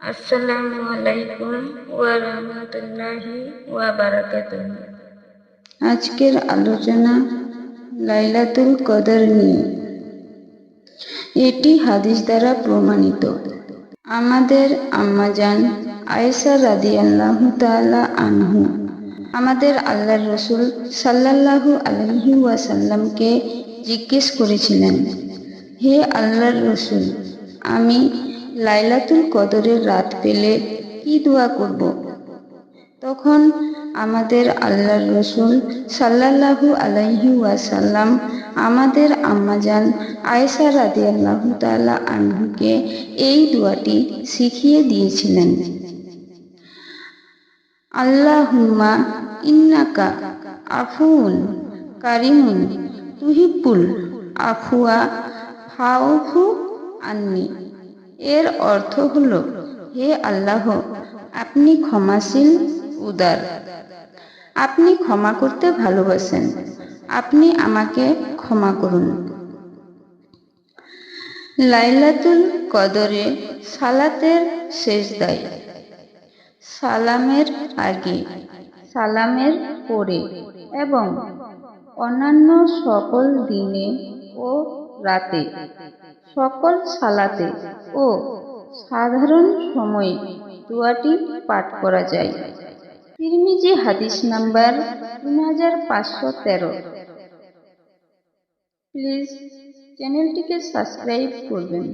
আসসালামু আলাইকুম ওয়া রাহমাতুল্লাহি ওয়া বারাকাতুহু আজকের আলোচনা লাইলাতুল কদর নিয়ে। এটি হাদিস দ্বারা প্রমাণিত। আমাদের আম্মাজান আয়েশা রাদিয়াল্লাহু তাআলা আনহু, আমাদের আল্লাহর রসুল সাল্লাল্লাহু আলাইহি ওয়াসাল্লামকে জিজ্ঞেস করেছিলেন, হে আল্লাহর রসুল, আমি লাইলাতুল কদরের রাত পেলে কি দোয়া করব? তখন আমাদের আল্লাহর রসুল সাল্লাল্লাহু আলাইহি ওয়াসাল্লাম আমাদের আম্মাজান আয়েশা রাদিয়াল্লাহু তাআলা আনহুকে এই দোয়াটি শিখিয়ে দিয়েছিলেন। আল্লাহুম্মা ইন্নাকা আফুন কারিমুন তুহিব্বুল আফুয়া ফাউফু আন্নি। এর অর্থ হলো, হে আল্লাহ, আপনি ক্ষমাশীল, উদার। আপনি ক্ষমা করতে ভালোবাসেন। আপনি আমাকে ক্ষমা করুন। লাইলাতুল কদরে সালাতের শেষ দায় সালামের আগে, সালামের পরে এবং অন্যান্য সকল দিনে ও রাতে। সকল সালাতে ও সাধারণ সময়ে দোয়াটি পাঠ করা যায়। তিরমিজি হাদিস নাম্বার তিন হাজার পাঁচশো তেরো। প্লিজ চ্যানেলটিকে সাবস্ক্রাইব করবেন।